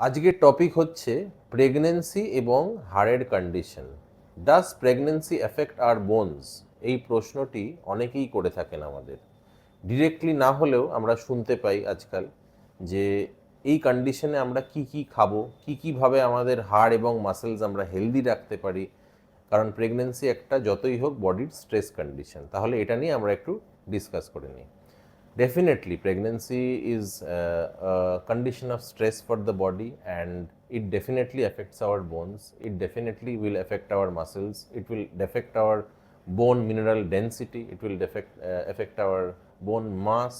আজকের টপিক হচ্ছে প্রেগনেন্সি এবং হাড়ের condition does pregnancy affect our bones এই প্রশ্নটি অনেকেই করে থাকেন আমাদের। ডিরেক্টলি না হলেও আমরা শুনতে পাই আজকাল যে এই কন্ডিশনে আমরা কি কি খাব, কি কীভাবে আমাদের হাড় এবং মাসেলস আমরা হেলদি রাখতে পারি। কারণ প্রেগনেন্সি একটা যতই হোক বডির স্ট্রেস কন্ডিশন তাহলে এটা নিয়ে আমরা একটু ডিসকাস করে নিই। Definitely, pregnancy is uh, a condition of stress for the body and it definitely affects our bones. It definitely will affect our muscles. It will affect our bone mineral density. It will affect, uh, affect our bone mass.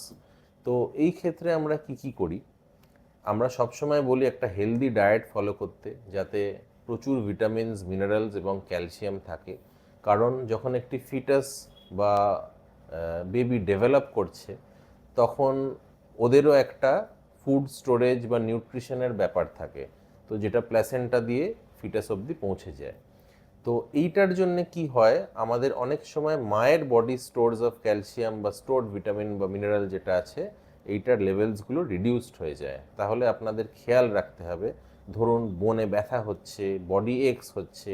তো এই ক্ষেত্রে আমরা কি কি করি আমরা সবসময় বলি একটা হেলদি ডায়েট ফলো করতে যাতে প্রচুর ভিটামিনস মিনারেলস এবং ক্যালসিয়াম থাকে কারণ যখন একটি ফিটাস বা বেবি ডেভেলপ করছে তখন ওদেরও একটা ফুড স্টোরেজ বা নিউট্রিশনের ব্যাপার থাকে। তো যেটা প্ল্যাসেন্টা দিয়ে ফিটাস অবধি পৌঁছে যায়। তো এইটার জন্য কি হয়, আমাদের অনেক সময় মায়ের বডি স্টোরস অফ ক্যালসিয়াম বা স্টোরড ভিটামিন বা মিনারেল যেটা আছে, এইটার লেভেলসগুলো রিডিউসড হয়ে যায়। তাহলে আপনাদের খেয়াল রাখতে হবে। ধরুন বনে ব্যথা হচ্ছে বডি এক্স হচ্ছে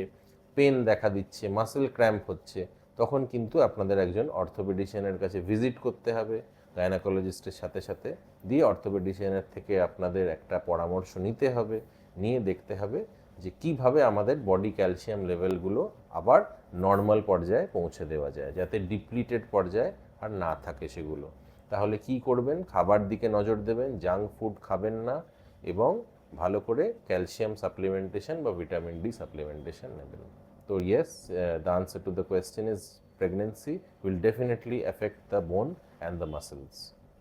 পেন দেখা দিচ্ছে মাসেল ক্র্যাম্প হচ্ছে, তখন কিন্তু আপনাদের একজন অর্থোপেডিশিয়ানের কাছে ভিজিট করতে হবে। গাইনাকোলজিস্টের সাথে সাথে দিয়ে অর্থোপেডিশিয়ানের থেকে আপনাদের একটা পরামর্শ নিতে হবে, নিয়ে দেখতে হবে যে কীভাবে আমাদের বডি ক্যালসিয়াম লেভেলগুলো আবার নর্মাল পর্যায়ে পৌঁছে দেওয়া যায়, যাতে ডিপ্লিটেড পর্যায়ে আর না থাকে সেগুলো। তাহলে কি করবেন? খাবার দিকে নজর দেবেন, জাঙ্ক ফুড খাবেন না এবং ভালো করে ক্যালসিয়াম সাপ্লিমেন্টেশন বা ভিটামিন ডি সাপ্লিমেন্টেশন নেবেন। তো yes the answer to the question is pregnancy will definitely affect the bone and the muscles.